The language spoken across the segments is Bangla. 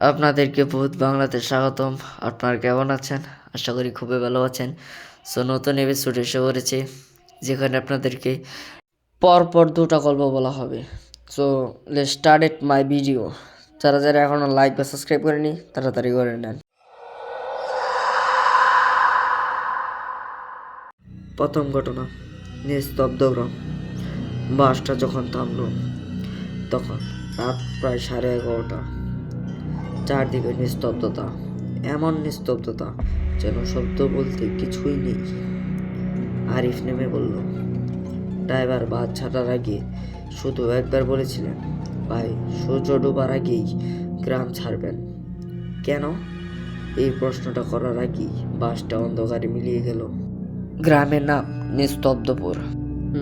আপনাদেরকে বহুত বাংলাতে স্বাগতম। আপনারা কেমন আছেন? আশা করি খুবই ভালো আছেন। সো, নতুন এপিসোড এসে পড়েছে, যেখানে আপনাদেরকে পরপর দুটা গল্প বলা হবে। সো লে স্টার্টেড মাই ভিডিও যারা যারা এখনও লাইক বা সাবস্ক্রাইব করেনি, তাড়াতাড়ি করে নেন। প্রথম ঘটনা, নিস্তব্ধ গ্রাম। বাসটা যখন থামলো, তখন রাত প্রায় সাড়ে এগারোটা। চারদিকে নিস্তব্ধতা, এমন নিস্তব্ধতা যেন শব্দ বলতে কিছুই নেই। আরিফ নেমে বলল, ড্রাইভার বাস ছাড়ার আগে শুধু একবার বলেছিলেন, ভাই, সূর্য ডোবার আগেই গ্রাম ছাড়বেন। কেন? এই প্রশ্নটা করার আগেই বাসটা অন্ধকারে মিলিয়ে গেল। গ্রামের নাম নিস্তব্ধপুর।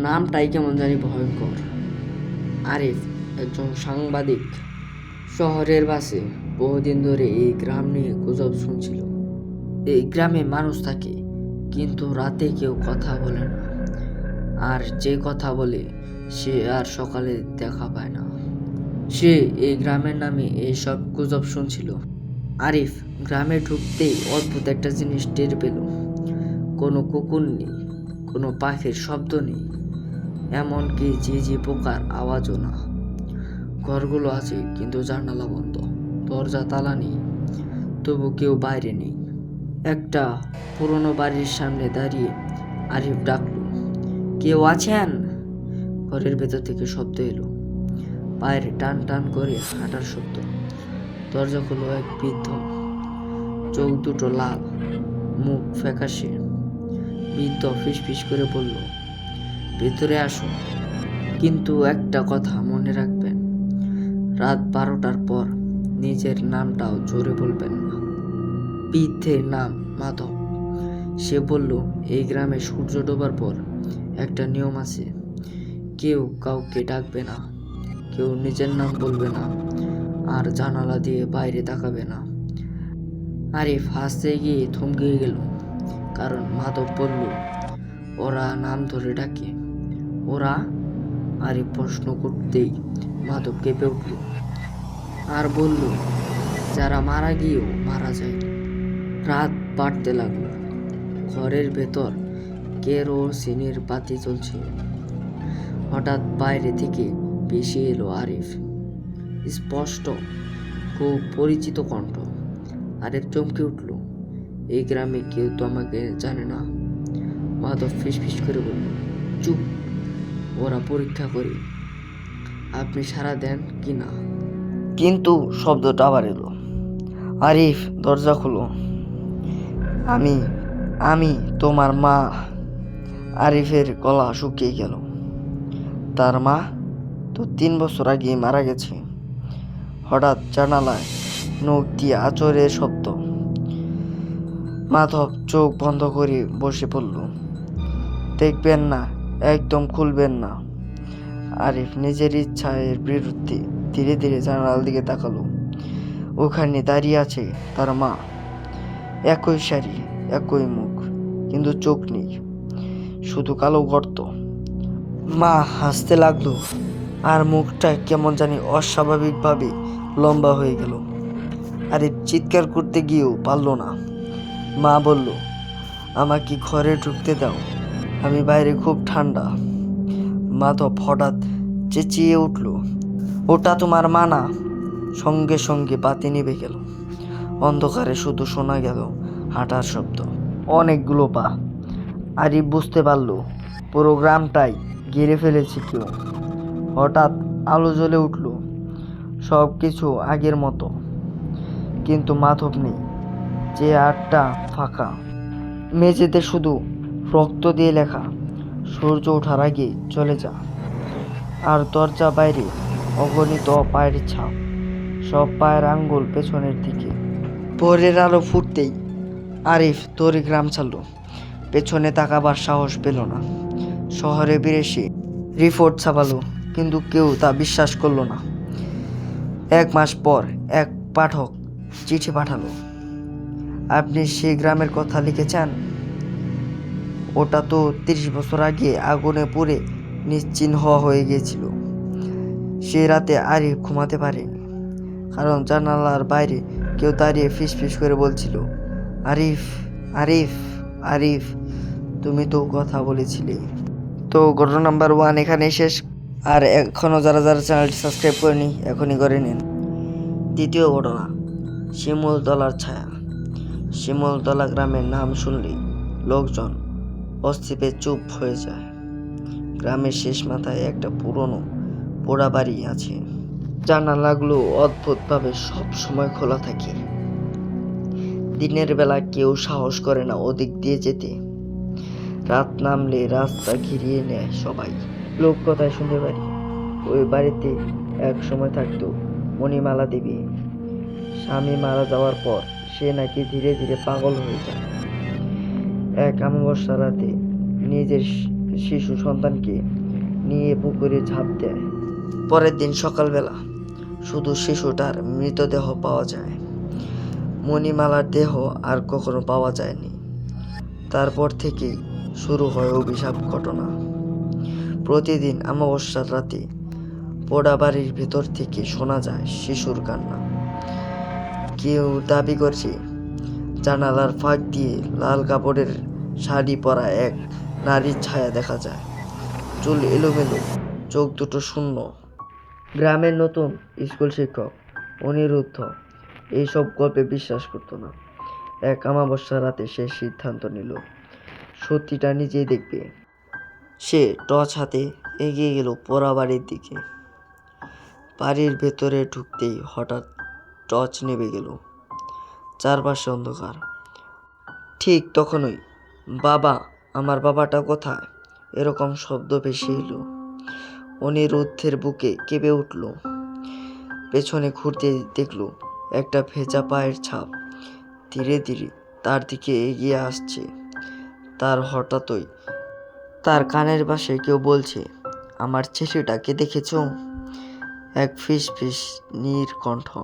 নামটাই কেমন জানি ভয়ঙ্কর। আরিফ একজন সাংবাদিক, শহরের বাসে। বহুদিন ধরে এই গ্রাম নিয়ে গুজব শুনছিল। এই গ্রামে মানুষ থাকে, কিন্তু রাতে কেউ কথা বলে না। আর যে কথা বলে, সে আর সকালে দেখা পায় না। সে এই গ্রামের নামে এইসব গুজব শুনছিল। আরিফ গ্রামে ঢুকতেই অদ্ভুত একটা জিনিস টের পেল। কোনো কুকুর নেই, কোনো পাখির শব্দ নেই, এমনকি ঝিঝি পোকার আওয়াজও না। ঘরগুলো আছে, কিন্তু জানালা বন্ধ। দরজা তালা নেই, তবু কেউ বাইরে নেই। একটা পুরনো বাড়ির সামনে দাঁড়িয়ে আরিফ ডাকল, কেউ আছেন? ঘরের ভেতর থেকে শব্দ এলো। পায়ের টান টান করে হাঁটার শব্দ। দরজা খুলো এক বৃদ্ধ, চোখ দুটো লাল, মুখ ফ্যাকাশে। বৃদ্ধ ফিস ফিস করে বলল, ভেতরে আসুন। কিন্তু একটা কথা মনে রাখবেন, রাত বারোটার পর নিজের নামটাও জোরে বলবেন না। বৃদ্ধের নাম মাধব। সে বলল, এই গ্রামে সূর্য ডোবার পর একটা নিয়ম আছে। কেউ কাউকে ডাকবে না, কেউ নিজের নাম বলবে না, আর জানালা দিয়ে বাইরে তাকাবে না। আরিফ হাসতে গিয়ে থমকে গেল। কারণ মাধব বলল, ওরা নাম ধরে ডাকে। ওরা? আরিফ প্রশ্ন করতেই মাধব কেঁপে উঠল। আর বলল, যারা মারা গিয়েও মারা যায় রাত বাড়তে লাগল। ঘরের ভেতর কেরোসিনের বাতি চলছে হঠাৎ বাইরে থেকে ভেসে এলো আরিফ। স্পষ্ট খুব পরিচিত কণ্ঠ। আরিফ চমকে উঠল, এই গ্রামে কেউ তো আমাকে জানে না। মাধব ফিস ফিস করে বলল, চুপ, ওরা পরীক্ষা করে। আপনি সারা দেন কি না? কিন্তু শব্দটা আবার এলো। আরিফ, দরজা খুলো। আমি আমি তোমার মা। আরিফের গলা শুকিয়ে গেল। তার মা তো তিন বছর আগে মারা গেছে। হঠাৎ জানালায় নখ দিয়ে আচরের শব্দ। মাধব চোখ বন্ধ করে বসে পড়ল। দেখবেন না, একদম খুলবেন না। আরিফ নিজের ইচ্ছায়ের বিরুদ্ধে ধীরে ধীরে জানালার দিকে তাকালো। ওখানে দাঁড়িয়ে আছে তার মা। একই শাড়ি, একই মুখ, কিন্তু চোখ নেই, শুধু কালো গর্ত। মা হাসতে লাগল, আর মুখটা কেমন জানি অস্বাভাবিকভাবে লম্বা হয়ে গেল। আরে চিৎকার করতে গিয়েও পারল না। মা বলল, আমাকে ঘরে ঢুকতে দাও, আমি বাইরে খুব ঠান্ডা। মা তো হঠাৎ চেঁচিয়ে উঠল। ওটা তোমার মা না সঙ্গে সঙ্গে বাতি নিভে গেল। অন্ধকারে শুধু শোনা গেল হাঁটার শব্দ। অনেকগুলো পা। আরিফ বুঝতে পারল পুরো গ্রামটাই ঘিরে ফেলেছে কেউ। হঠাৎ আলো জ্বলে উঠল সব কিছু আগের মতো। কিন্তু মাধব নেই যে আটটা ফাঁকা। মেঝেতে শুধু রক্ত দিয়ে লেখা, সূর্য ওঠার আগে চলে যা। আর দরজা বাইরে অগণিত পায়ের ছাপ সব পায়ের আঙ্গুল পেছনের দিকে। ভোরের আলো ফুটতেই আরিফ দড়ি গ্রাম ছাড়ল। পেছনে তাকাবার সাহস পেল না। শহরে সে রিপোর্ট ছাপালো, কিন্তু কেউ তা বিশ্বাস করল না। এক মাস পর এক পাঠক চিঠি পাঠালো। আপনি সেই গ্রামের কথা লিখেছেন? ওটা তো তিরিশ বছর আগে আগুনে পুড়ে নিশ্চিহ্ন হয়ে গিয়েছিল। সে রাতে আরিফ ঘুমাতে পারেনি কারণ জানালার বাইরে কেউ দাঁড়িয়ে ফিস ফিস করে বলছিল, আরিফ আরিফ আরিফ, তুমি তো কথা বলেছিলে। তো ঘটনা নাম্বার ওয়ান এখানে শেষ। আর এখনও যারা যারা চ্যানেলটি সাবস্ক্রাইব করেনি, এখনই করে নিন। দ্বিতীয় ঘটনা, শিমুলতলার ছায়া। শিমুলতলা গ্রামের নাম শুনলেই লোকজন অস্থিপে চুপ হয়ে যায়। গ্রামের শেষ মাথায় একটা পুরনো পোড়া বাড়ি আছে। জানালাগুলো অদ্ভুতভাবে সব সময় খোলা থাকে। দিনের বেলা কেউ সাহস করে না ওদিক দিয়ে যেতে। রাত নামলে রাস্তা ঘিরিয়ে নেয় সবাই। লোক কথায় শুনতে পারি ওই বাড়িতে এক সময় থাকতো মণিমালা দেবী। স্বামী মারা যাওয়ার পর সে নাকি ধীরে ধীরে পাগল হয়ে যায়। এক অমাবস্যা রাতে নিজের শিশু সন্তানকে নিয়ে পুকুরে ঝাঁপ দেয়। পরের দিন সকালবেলা শুধু শিশুটার মৃতদেহ পাওয়া যায়। মণিমালার দেহ আর কখনো পাওয়া যায়নি। তারপর থেকেই শুরু হয় অভিশাপ ঘটনা। প্রতিদিন অমাবস্যার রাতে পোড়া বাড়ির ভেতর থেকে শোনা যায় শিশুর কান্না। কেউ দাবি করছে, জানালার ফাঁক দিয়ে লাল কাপড়ের শাড়ি পরা এক নারীর ছায়া দেখা যায়। চুল এলোমেলো চোখ দুটো শূন্য। গ্রামের নতুন স্কুল শিক্ষক অনিরুদ্ধ এইসব গল্পে বিশ্বাস করতো না। এক অমাবস্যা রাতে সে সিদ্ধান্ত নিল, সত্যিটা নিজেই দেখবে। সে টর্চ হাতে এগিয়ে গেল পোড়া বাড়ির দিকে। বাড়ির ভেতরে ঢুকতেই হঠাৎ টর্চ নেবে গেল। চারপাশে অন্ধকার। ঠিক তখনই বাবা, আমার বাবাটা কোথায়? এরকম শব্দ ভেসে এলো। অনিরুদ্ধের বুকে কেঁপে উঠল। পেছনে ঘুরতে দেখল একটা ভেজা পায়ের ছাপ। ধীরে ধীরে তার দিকে এগিয়ে আসছে। তার হঠাৎই তার কানের পাশে কেউ বলছে, আমার ছেলেটাকে দেখেছ? এক ফিস ফিস নীর কণ্ঠ।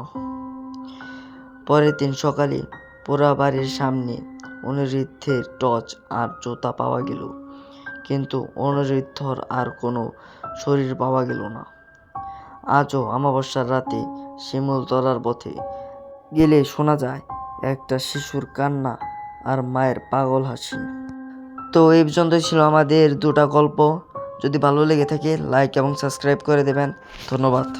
পরের দিন সকালে পোড়া বাড়ির সামনে অনিরুদ্ধের টর্চ আর জুতা পাওয়া গেল। কিন্তু অনিরুদ্ধর আর কোনো শরীর পাওয়া গেল না। আজও অমাবস্যার রাতে শিমুলতলার পথে গেলে শোনা যায়, একটা শিশুর কান্না আর মায়ের পাগল হাসি। তো এই পর্যন্তই ছিল আমাদের দুটা গল্প। যদি ভালো লেগে থাকে লাইক এবং সাবস্ক্রাইব করে দেবেন। ধন্যবাদ।